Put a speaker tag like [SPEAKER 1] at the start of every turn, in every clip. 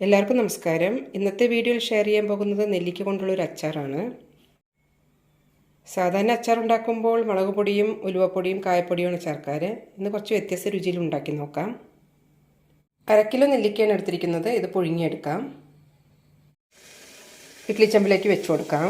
[SPEAKER 1] എല്ലാവർക്കും നമസ്കാരം. ഇന്നത്തെ വീഡിയോയിൽ ഷെയർ ചെയ്യാൻ പോകുന്നത് നെല്ലിക്ക കൊണ്ടുള്ള ഒരു അച്ചാറാണ്. സാധാരണ അച്ചാർ ഉണ്ടാക്കുമ്പോൾ മുളക് പൊടിയും ഉലുവപ്പൊടിയും കായപ്പൊടിയുമാണ് ചേർക്കാറ്. ഇന്ന് കുറച്ച് വ്യത്യസ്ത രുചിയിൽ ഉണ്ടാക്കി നോക്കാം. അര കിലോ നെല്ലിക്കയാണ് എടുത്തിരിക്കുന്നത്. ഇത് പുഴുങ്ങിയെടുക്കാം. ഇഡ്ലി ചെമ്പിലേക്ക് വെച്ചു കൊടുക്കാം.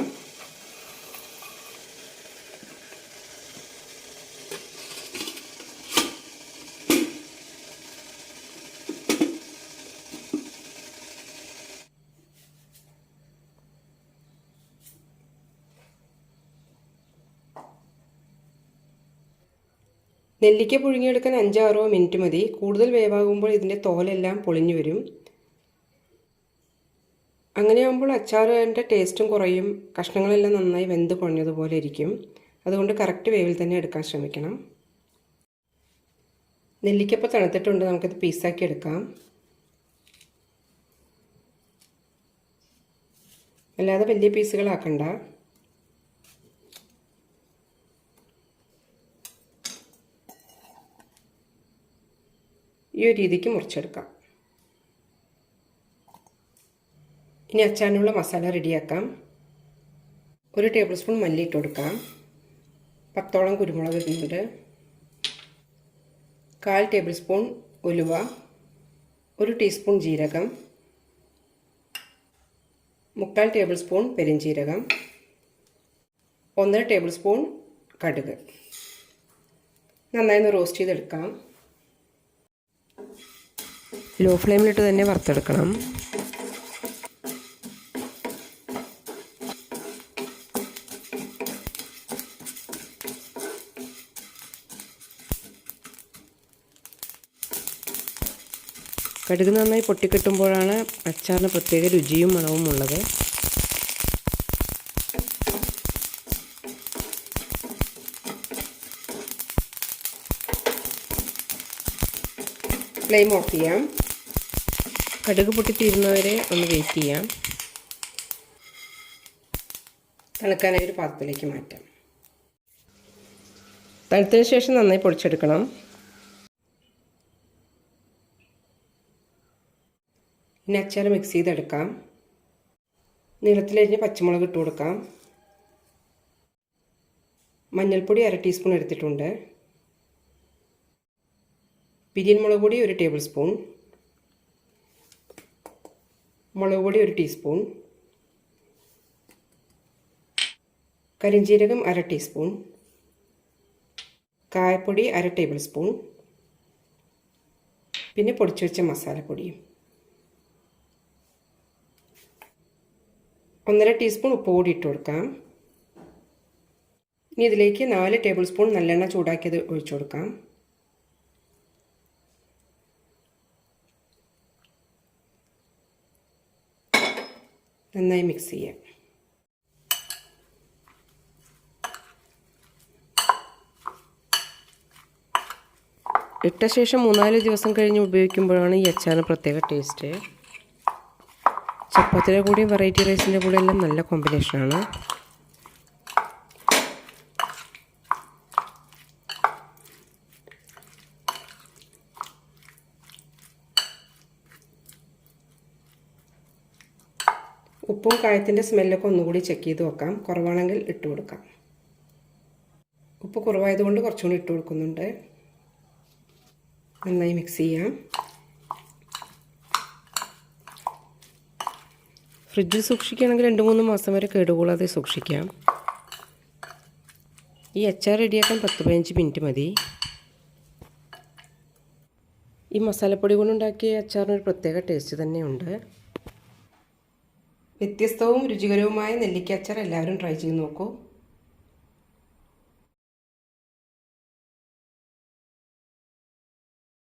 [SPEAKER 1] നെല്ലിക്ക പുഴുങ്ങിയെടുക്കാൻ അഞ്ചാറോ മിനിറ്റ് മതി. കൂടുതൽ വേവാകുമ്പോൾ ഇതിന്റെ തോലെല്ലാം പൊളിഞ്ഞു വരും. അങ്ങനെയാകുമ്പോൾ അച്ചാറിന്റെ ടേസ്റ്റും കുറയും. കഷ്ണങ്ങളെല്ലാം നന്നായി വെന്ത് കുഴഞ്ഞതുപോലെ ഇരിക്കും. അതുകൊണ്ട് കറക്റ്റ് വേവിൽ തന്നെ എടുക്കാൻ ശ്രമിക്കണം. നെല്ലിക്കപ്പം തണുത്തിട്ടുണ്ട്. നമുക്കിത് പീസാക്കി എടുക്കാം. അല്ലാതെ വലിയ പീസുകളാക്കണ്ട. ഈ ഒരു രീതിക്ക് മുറിച്ചെടുക്കാം. ഇനി അച്ചാനുള്ള മസാല റെഡിയാക്കാം. ഒരു ടേബിൾ സ്പൂൺ മല്ലി ഇട്ട് കൊടുക്കാം. പത്തോളം കുരുമുളക് ഇടുന്നുണ്ട്. കാൽ ടേബിൾ സ്പൂൺ ഉലുവ. ഒരു ടീസ്പൂൺ ജീരകം. മുക്കാൽ ടേബിൾ സ്പൂൺ പെരിഞ്ജീരകം. ഒന്നര ടേബിൾ സ്പൂൺ കടുക്. നന്നായി ഒന്ന് റോസ്റ്റ് ചെയ്തെടുക്കാം. ലോ ഫ്ലെയിമിലിട്ട് തന്നെ വറുത്തെടുക്കണം. കടുക് നന്നായി പൊട്ടിക്കിട്ടുമ്പോഴാണ് അച്ചാറിന് പ്രത്യേക രുചിയും മണവും ഉള്ളത്. ഫ്ലെയിം ഓഫ് ചെയ്യാം. കടുക് പൊട്ടിത്തീരുന്നവരെ ഒന്ന് വെയിറ്റ് ചെയ്യാം. തണുക്കാനായി ഒരു പാത്രത്തിലേക്ക് മാറ്റാം. തണുത്തതിന് ശേഷം നന്നായി പൊടിച്ചെടുക്കണം. ഇനി അച്ചാർ മിക്സ് ചെയ്തെടുക്കാം. നീളത്തിലരിഞ്ഞ് പച്ചമുളക് ഇട്ട് കൊടുക്കാം. മഞ്ഞൾപ്പൊടി അര ടീസ്പൂൺ എടുത്തിട്ടുണ്ട്. പിരിയൻ മുളക് പൊടി ഒരു ടേബിൾ സ്പൂൺ. മുളക് പൊടി ഒരു ടീസ്പൂൺ. കരിഞ്ജീരകം അര ടീസ്പൂൺ. കായപ്പൊടി അര ടേബിൾ സ്പൂൺ. പിന്നെ പൊടിച്ചു വെച്ച മസാലപ്പൊടിയും ഒന്നര ടീസ്പൂൺ ഉപ്പ് കൂടി ഇട്ട് കൊടുക്കാം. ഇനി ഇതിലേക്ക് നാല് ടേബിൾ സ്പൂൺ നല്ലെണ്ണ ചൂടാക്കിയത് ഒഴിച്ചു കൊടുക്കാം. നന്നായി മിക്സ് ചെയ്യാം. ഇട്ട ശേഷം മൂന്നാൽ ദിവസം കഴിഞ്ഞ് ഉപയോഗിക്കുമ്പോഴാണ് ഈ അച്ചാറിന് പ്രത്യേക ടേസ്റ്റ്. ചപ്പാത്തിയുടെ കൂടെയും വെറൈറ്റി റൈസിന്റെ കൂടെ എല്ലാം നല്ല കോമ്പിനേഷനാണ് ഉപ്പും കായത്തിന്റെ സ്മെല്ലൊക്കെ ഒന്നുകൂടി ചെക്ക് ചെയ്ത് നോക്കാം കുറവാണെങ്കിൽ ഇട്ട് കൊടുക്കാം. ഉപ്പ് കുറവായതുകൊണ്ട് കുറച്ചുകൂടി ഇട്ട് കൊടുക്കുന്നുണ്ട്. നന്നായി മിക്സ് ചെയ്യാം. ഫ്രിഡ്ജിൽ സൂക്ഷിക്കുകയാണെങ്കിൽ രണ്ട് മൂന്ന് മാസം വരെ കേടുകൂടാതെ സൂക്ഷിക്കാം. ഈ അച്ചാർ റെഡിയാക്കാൻ പത്ത് പതിനഞ്ച് മിനിറ്റ് മതി. ഈ മസാലപ്പൊടി കൊണ്ടുണ്ടാക്കിയ അച്ചാറിനൊരു പ്രത്യേക ടേസ്റ്റ് തന്നെയുണ്ട്. വ്യത്യസ്തവും രുചികരവുമായ നെല്ലിക്ക അച്ചാർ എല്ലാവരും ട്രൈ ചെയ്ത് നോക്കൂ.